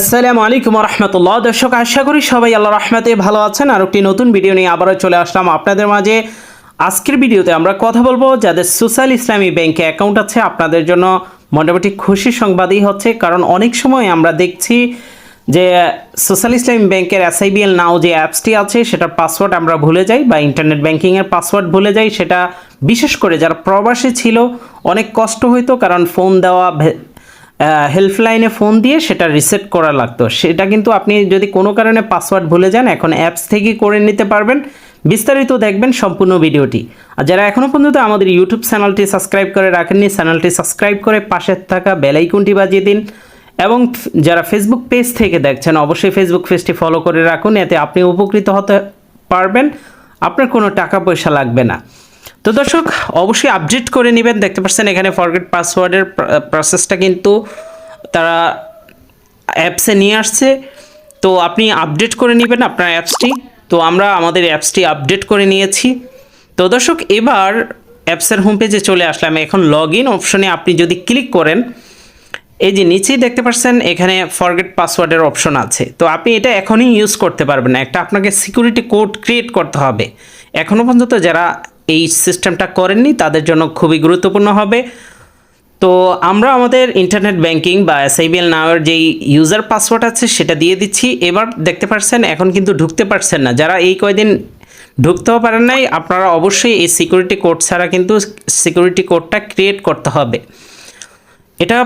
আসসালামু আলাইকুম রহমতুল্লাহ দর্শক, আশা করি সবাই আল্লাহ রহমতে ভালো আছেন। আর একটি নতুন ভিডিও নিয়ে আবারও চলে আসলাম আপনাদের মাঝে। আজকের ভিডিওতে আমরা কথা বলব যাদের সোশ্যাল ইসলামী ব্যাংকে অ্যাকাউন্ট আছে আপনাদের জন্য। মোটামুটি খুশি সংবাদই হচ্ছে, কারণ অনেক সময় আমরা দেখছি যে, সোশ্যাল ইসলামী ব্যাংকের এসআইবিএল নাও যে অ্যাপসটি আছে, সেটার পাসওয়ার্ড আমরা ভুলে যাই বা ইন্টারনেট ব্যাংকিংয়ের পাসওয়ার্ড ভুলে যাই, সেটা বিশেষ করে যারা প্রবাসী ছিল, অনেক কষ্ট হইতো কারণ ফোন দেওয়া হেল্পলাইনে ফোন দিয়ে সেটা রিসেট করা লাগতো। সেটা কিন্তু আপনি যদি কোনো কারণে পাসওয়ার্ড ভুলে যান, এখন অ্যাপস থেকে করে নিতে পারবেন। বিস্তারিত দেখবেন সম্পূর্ণ ভিডিওটি। আর যারা এখনও পর্যন্ত আমাদের ইউটিউব চ্যানেলটি সাবস্ক্রাইব করে রাখেননি চ্যানেলটি সাবস্ক্রাইব করে পাশে থাকা বেলাইকনটি বাজিয়ে দিন। এবং যারা ফেসবুক পেজ থেকে দেখছেন, অবশ্যই ফেসবুক পেজটি ফলো করে রাখুন। এতে আপনি উপকৃত হতে পারবেন। আপনার কোনো টাকা পয়সা লাগবে না। তো দর্শক, অবশ্যই আপডেট করে নেবেন। দেখতে পাচ্ছেন এখানে ফরগেট পাসওয়ার্ডের প্রসেসটা কিন্তু তারা অ্যাপসে নিয়ে আসছে। তো আপনি আপডেট করে নেবেন আপনার অ্যাপসটি তো আমরা আমাদের অ্যাপসটি আপডেট করে নিয়েছি। তো দর্শক, এবার অ্যাপসের হোম পেজে চলে আসলাম। এখন লগ ইন অপশনে আপনি যদি ক্লিক করেন, এই যে নিচেই দেখতে পাচ্ছেন এখানে ফরগেট পাসওয়ার্ডের অপশন আছে। তো আপনি এটা এখনই ইউজ করতে পারবেন না। একটা আপনাকে সিকিউরিটি কোড ক্রিয়েট করতে হবে। এখনও পর্যন্ত যারা এই সিস্টেমটা করেননি, তাদের জন্য খুবই গুরুত্বপূর্ণ হবে। তো আমরা আমাদের ইন্টারনেট ব্যাংকিং বা এস আই এসআইবিএল নাওয়ের যেই ইউজার পাসওয়ার্ড আছে, সেটা দিয়ে দিচ্ছি। এবার দেখতে পাচ্ছেন এখন কিন্তু ঢুকতে পারছেন না। যারা এই কয়দিন ঢুকতেও পারেন নাই, আপনারা অবশ্যই এই সিকিউরিটি কোড ছাড়া কিন্তু সিকিউরিটি কোডটা ক্রিয়েট করতে হবে। এটা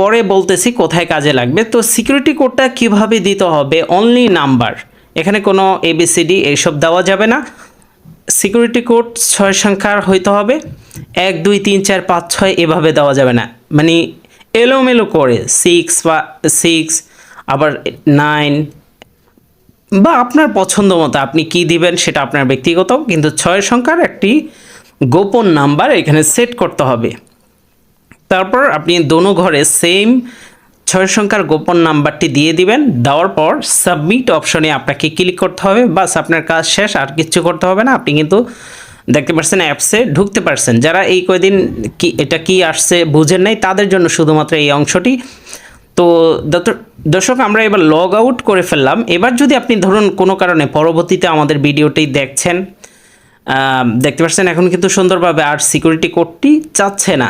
পরে বলতেছি কোথায় কাজে লাগবে। তো সিকিউরিটি কোডটা কীভাবে দিতে হবে? অনলি নাম্বার এখানে কোনো এবিসিডি এইসব দেওয়া যাবে না। সিকিউরিটি কোড ছয় সংখ্যার হইতে হবে। এক, দুই, তিন, চার, পাঁচ, ছয় এভাবে দেওয়া যাবে না। মানে এলোমেলো করে সিক্স বা সিক্স আবার নাইন বা আপনার পছন্দ মতো আপনি কি দিবেন সেটা আপনার ব্যক্তিগত, কিন্তু ছয় সংখ্যার একটি গোপন নাম্বার এখানে সেট করতে হবে। তারপর আপনি দোনো ঘরে সেম ছয় সংখ্যার গোপন নাম্বারটি দিয়ে দিবেন। দেওয়ার পর সাবমিট অপশনে আপনাকে ক্লিক করতে হবে। বাস আপনার কাজ শেষ, আর কিচ্ছু করতে হবে না। আপনি কিন্তু দেখতে পাচ্ছেন অ্যাপসে ঢুকতে পারছেন। যারা এই কয়দিন কি, এটা কি আসছে বুঝেন নাই, তাদের জন্য শুধুমাত্র এই অংশটি। তো দর্শক, আমরা এবার লগ আউট করে ফেললাম। এবার যদি আপনি ধরুন কোনো কারণে পরবর্তীতে আমাদের ভিডিওটি দেখছেন দেখতে পাচ্ছেন এখন কিন্তু সুন্দরভাবে আর সিকিউরিটি কোডটি চাচ্ছে না।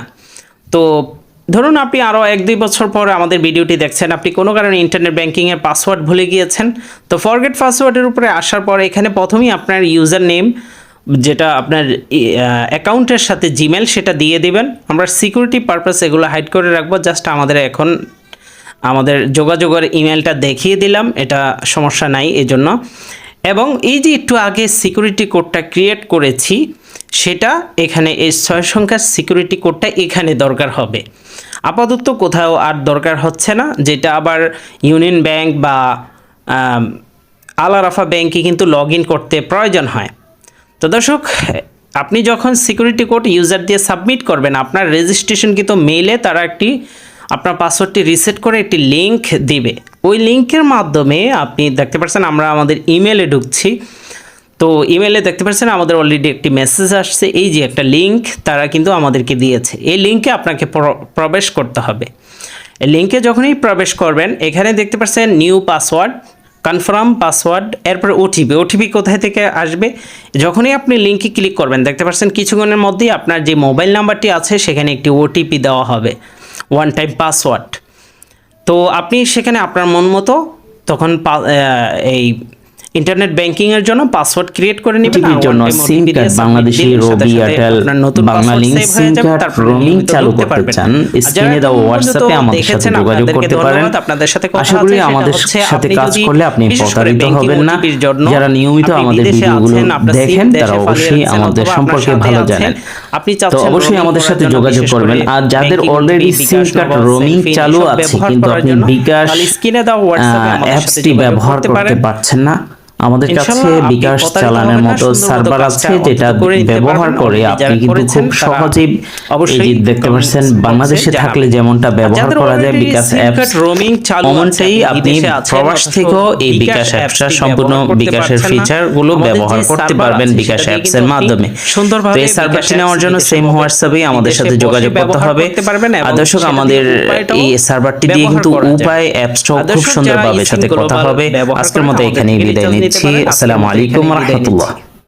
তো ধরুন আপনি আরও এক দুই বছর পরে আমাদের ভিডিওটি দেখছেন, আপনি কোনো কারণে ইন্টারনেট ব্যাঙ্কিংয়ের পাসওয়ার্ড ভুলে গিয়েছেন, তো ফরগেট পাসওয়ার্ডের উপরে আসার পর এখানে প্রথমেই আপনার ইউজার নেম যেটা আপনার অ্যাকাউন্টের সাথে জিমেল সেটা দিয়ে দিবেন। আমরা সিকিউরিটি পারপাস এগুলো হাইড করে রাখব জাস্ট আমাদের এখন আমাদের যোগাযোগের ইমেলটা দেখিয়ে দিলাম, এটা সমস্যা নাই, এজন্য। এবং এই যে একটু আগে সিকিউরিটি কোডটা ক্রিয়েট করেছি সেটা এখানে এই ছয় সংখ্যার সিকিউরিটি কোডটা এখানে দরকার হবে। আপাতত কোথাও আর দরকার হচ্ছে না যেটা আবার ইউনিয়ন ব্যাংক বা আম, আল আরাফা ব্যাংকে কিন্তু লগ করতে প্রয়োজন হয়। তো দর্শক আপনি যখন সিকিউরিটি কোড ইউজার দিয়ে সাবমিট করবেন আপনার রেজিস্ট্রেশন কিন্তু মেইলে তারা একটি আপনার পাসওয়ার্ডটি রিসেট করে একটি লিঙ্ক দিবে। ওই লিঙ্কের মাধ্যমে আপনি দেখতে পাচ্ছেন আমরা আমাদের ইমেলে ঢুকছি। তো ইমেলে দেখতে পাচ্ছেন, আমাদের অলরেডি একটি মেসেজ আসছে। এই যে একটা লিংক তারা কিন্তু আমাদেরকে দিয়েছে। এই লিংকে আপনাকে প্রবেশ করতে হবে। লিংকে যখনই প্রবেশ করবেন, এখানে দেখতে পাচ্ছেন নিউ পাসওয়ার্ড কনফার্ম পাসওয়ার্ড এরপর ওটিপি ওটিপি কোথায় থেকে আসবে? যখনই আপনি লিঙ্কে ক্লিক করবেন, দেখতে পাচ্ছেন কিছুক্ষণের মধ্যেই আপনার যে মোবাইল নাম্বারটি আছে, সেখানে একটি ওটিপি দেওয়া হবে। ওয়ান টাইম পাসওয়ার্ড তো আপনি সেখানে আপনার মন মতো তখন এই ইন্টারনেট ব্যাংকিং এর জন্য পাসওয়ার্ড ক্রিয়েট করে নেবেন OTP-র জন্য SIM card Bangladeshi Robi Airtel Banglalink SIM card roaming চালু করতে চান স্ক্রিনে দেওয়া হোয়াটসঅ্যাপে আমাদের সাথে যোগাযোগ করতে পারেন। আপনাদের সাথে আশা করি আমাদের সাথে কাজ করলে আপনি প্রতারিত হবেন না। যারা নিয়মিত আমাদের ভিডিওগুলো দেখেন তারা অবশ্যই আমাদের সম্পর্কে ভালো জানেন। আপনি তো অবশ্যই আমাদের সাথে যোগাযোগ করবেন। আর যাদের অলরেডি সিম কার্ড রোমিং চালু আছে কিন্তু আপনি বিকাশ স্ক্রিনে দাও হোয়াটসঅ্যাপে অ্যাপসটি ব্যবহার করতে পারছেন না আমাদের কাছে বিকাশ চালানোর মতো সার্ভার আছে যেটা ব্যবহার করে আপনি কিন্তু খুব সহজেই অবশ্যই দেখতে পাচ্ছেন বাংলাদেশে থাকলে যেমনটা ব্যবহার করা যায় বিকাশ অ্যাপস card চালু আছে, অমনটাই আপনি প্রবাস থেকেও এই বিকাশ অ্যাপসটা সম্পূর্ণ বিকাশের পারছেন না। ফিচারগুলো আমাদের যে ব্যবহার করতে পারবেন বিকাশ অ্যাপস এর মাধ্যমে। সুন্দরভাবে এই সার্ভারটি নেওয়ার জন্য সেম হোয়াটসঅ্যাপে আমাদের সাথে যোগাযোগ করতে হবে। আর দর্শক আমাদের এই সার্ভারটি দিয়ে কিন্তু উপায় অ্যাপসটাও খুব সুন্দরভাবে সাথে কথা হবে আজকের মতো এখানেই বিদায় নিচ্ছি পারেন। আজকের আসসালামু